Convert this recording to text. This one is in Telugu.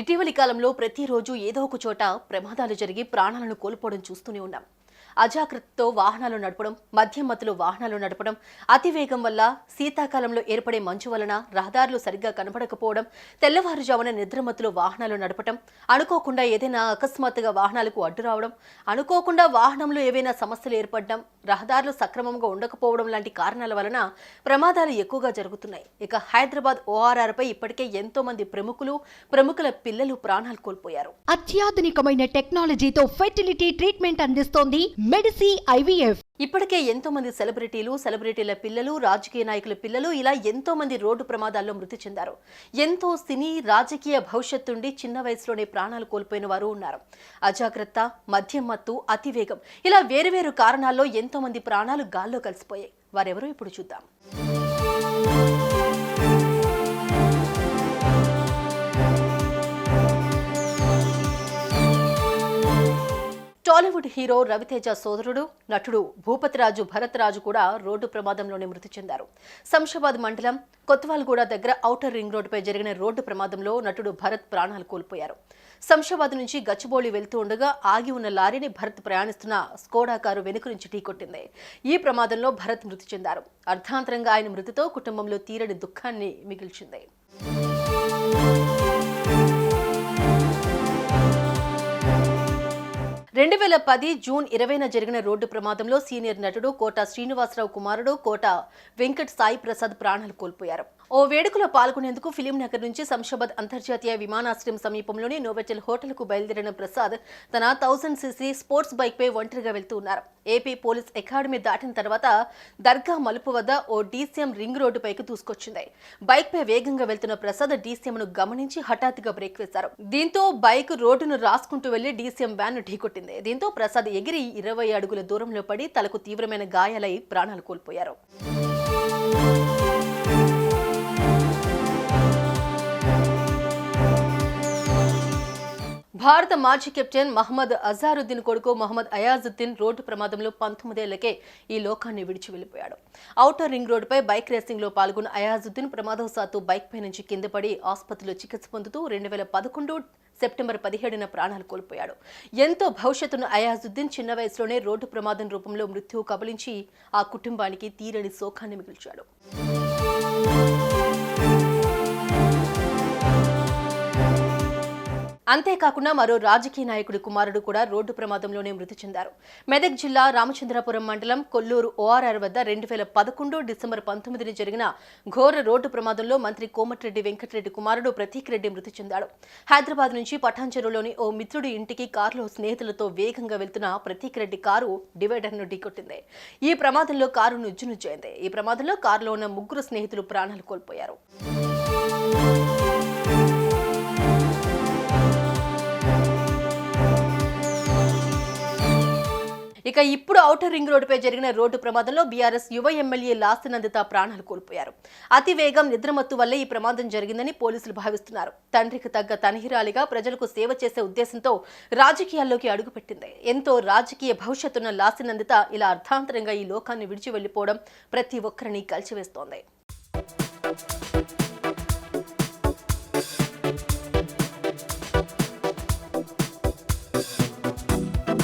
ఇటీవలి కాలంలో ప్రతిరోజు ఏదో ఒక చోట ప్రమాదాలు జరిగి ప్రాణాలను కోల్పోవడం చూస్తూనే ఉన్నాం. అజాగ్రత్తతో వాహనాలు నడపడం మద్యం మత్తులో వాహనాలు నడపడం అతివేగం వల్ల శీతాకాలంలో ఏర్పడే మంచు వలన రహదారులు సరిగ్గా కనపడకపోవడం తెల్లవారుజామున నిద్రమత్తులో వాహనాలు నడపడం అనుకోకుండా ఏదైనా అకస్మాత్తుగా వాహనాలకు అడ్డు రావడం అనుకోకుండా వాహనంలో ఏవైనా సమస్యలు ఏర్పడడం రహదారులు సక్రమంగా ఉండకపోవడం లాంటి కారణాల వలన ప్రమాదాలు ఎక్కువగా జరుగుతున్నాయి. ఇక హైదరాబాద్ ఓఆర్ఆర్పై ఇప్పటికే ఎంతో మంది ప్రముఖులు ప్రముఖుల పిల్లలు ప్రాణాలు కోల్పోయారు. అత్యాధునికమైన టెక్నాలజీతో ఫెర్టిలిటీ ట్రీట్మెంట్ అందిస్తోంది మెడిసి ఐవీఎఫ్. ఇప్పటికే ఎంతో మంది సెలబ్రిటీలు సెలబ్రిటీల పిల్లలు రాజకీయ నాయకుల పిల్లలు ఇలా ఎంతో మంది రోడ్డు ప్రమాదాల్లో మృతి చెందారు. ఎంతో సినీ రాజకీయ భవిష్యత్తుండి చిన్న వయసులోనే ప్రాణాలు కోల్పోయిన వారు ఉన్నారు. అజాగ్రత్త మద్యం మత్తు అతివేగం ఇలా వేరువేరు కారణాల్లో ఎంతో మంది ప్రాణాలు గాల్లో కలిసిపోయాయి. వారెవరో ఇప్పుడు చూద్దాం. టాలీవుడ్ హీరో రవితేజ సోదరుడు నటుడు భూపతిరాజు భరత్రాజు కూడా రోడ్డు ప్రమాదంలోనే మృతి చెందారు. శంషాబాద్ మండలం కొత్వాల్గూడ దగ్గర ఔటర్ రింగ్ రోడ్డుపై జరిగిన రోడ్డు ప్రమాదంలో నటుడు భరత్ ప్రాణాలు కోల్పోయారు. శంషాబాద్ నుంచి గచ్చిబౌలి వెళ్తూ ఉండగా ఆగి ఉన్న లారీని భరత్ ప్రయాణిస్తున్న స్కోడా కారు వెనుక నుంచి ఢీకొట్టింది ఈ ప్రమాదంలో భరత్ మృతి చెందారు. అర్ధాంతరంగా ఆయన మృతితో కుటుంబంలో తీరని దుఃఖాన్ని మిగిల్చింది. రెండు వేల పది జూన్ ఇరవైన జరిగిన రోడ్డు ప్రమాదంలో సీనియర్ నటుడు కోట శ్రీనివాసరావు కుమారుడు కోట వెంకట్ సాయి ప్రసాద్ ప్రాణాలు కోల్పోయారు. ఓ వేడుకలో పాల్గొనేందుకు ఫిలిం నగర్ నుంచి శంషాబాద్ అంతర్జాతీయ విమానాశ్రయం సమీపంలోని నోవెటల్ హోటల్కు బయలుదేరిన ప్రసాద్ తన థౌసండ్ సీసీ స్పోర్ట్స్ బైక్పై ఒంటరిగా వెళ్తూ ఉన్నారు. ఏపీ పోలీస్ అకాడమీ దాటిన తర్వాత దర్గా మలుపు వద్ద ఓ డీసీఎం రింగ్ రోడ్డుపైకి దూసుకొచ్చింది. బైక్పై వేగంగా వెళ్తున్న ప్రసాద్ డీసీఎంను గమనించి హఠాత్తుగా బ్రేక్ వేశారు. దీంతో బైక్ రోడ్డును రాసుకుంటూ వెళ్ళి డీసీఎం వ్యాన్ ఢీకొట్టింది. జరిగింది. దీంతో ప్రసాద్ ఎగిరి ఇరవై అడుగుల దూరంలో పడి తలకు తీవ్రమైన గాయాలై ప్రాణాలు కోల్పోయారు. భారత మాజీ కెప్టెన్ మహమ్మద్ అజారుద్దీన్ కొడుకు మహమ్మద్ అయాజుద్దీన్ రోడ్డు ప్రమాదంలో పంతొమ్మిదేళ్ళకే ఈ లోకాన్ని విడిచి వెళ్ళిపోయాడు ఔటర్ రింగ్ రోడ్డుపై బైక్ రేసింగ్లో పాల్గొన్న అయాజుద్దీన్ ప్రమాదవశాత్తు బైక్ పై నుంచి కింద పడి ఆసుపత్రిలో చికిత్స పొందుతూ రెండు వేల పదకొండు సెప్టెంబర్ పదిహేడున ప్రాణాలు కోల్పోయాడు. ఎంతో భవిష్యత్తును అయాజుద్దీన్ చిన్న వయసులోనే రోడ్డు ప్రమాదం రూపంలో మృత్యువు కబలించి ఆ కుటుంబానికి తీరని శోకాన్ని మిగిల్చాడు. అంతేకాకుండా మరో రాజకీయ నాయకుడి కుమారుడు కూడా రోడ్డు ప్రమాదంలోనే మృతి చెందారు. మెదక్ జిల్లా రామచంద్రపురం మండలం కొల్లూరు ఓఆర్ఆర్ వద్ద రెండు వేల పదకొండు డిసెంబర్ పంతొమ్మిదిని జరిగిన ఘోర రోడ్డు ప్రమాదంలో మంత్రి కోమటిరెడ్డి వెంకటరెడ్డి కుమారుడు ప్రతీక్ రెడ్డి మృతి చెందాడు. హైదరాబాద్ నుంచి పఠాన్చెరులోని ఓ మిత్రుడి ఇంటికి కారులో స్నేహితులతో వేగంగా వెళ్తున్న ప్రతీక్ రెడ్డి కారు డివైడర్ను ఢీకొట్టింది. ఈ ప్రమాదంలో కారు నుజ్జునుజ్జైంది ఈ ప్రమాదంలో కారులో ఉన్న ముగ్గురు స్నేహితులు ప్రాణాలు కోల్పోయారు. ఇక ఇప్పుడు ఔటర్ రింగ్ రోడ్డుపై జరిగిన రోడ్డు ప్రమాదంలో బీఆర్ఎస్ యువ ఎమ్మెల్యే లాసినందిత ప్రాణాలు కోల్పోయారు. అతి వేగం నిద్రమత్తు వల్లే ఈ ప్రమాదం జరిగిందని పోలీసులు భావిస్తున్నారు. తండ్రికి తగ్గ తనిహిరాలిగా ప్రజలకు సేవ చేసే ఉద్దేశంతో రాజకీయాల్లోకి అడుగుపెట్టింది. ఎంతో రాజకీయ భవిష్యత్తున్న లాసినందిత ఇలా అర్థాంతరంగా ఈ లోకాన్ని విడిచి వెళ్ళిపోవడం ప్రతి ఒక్కరిని కలిచివేస్తోంది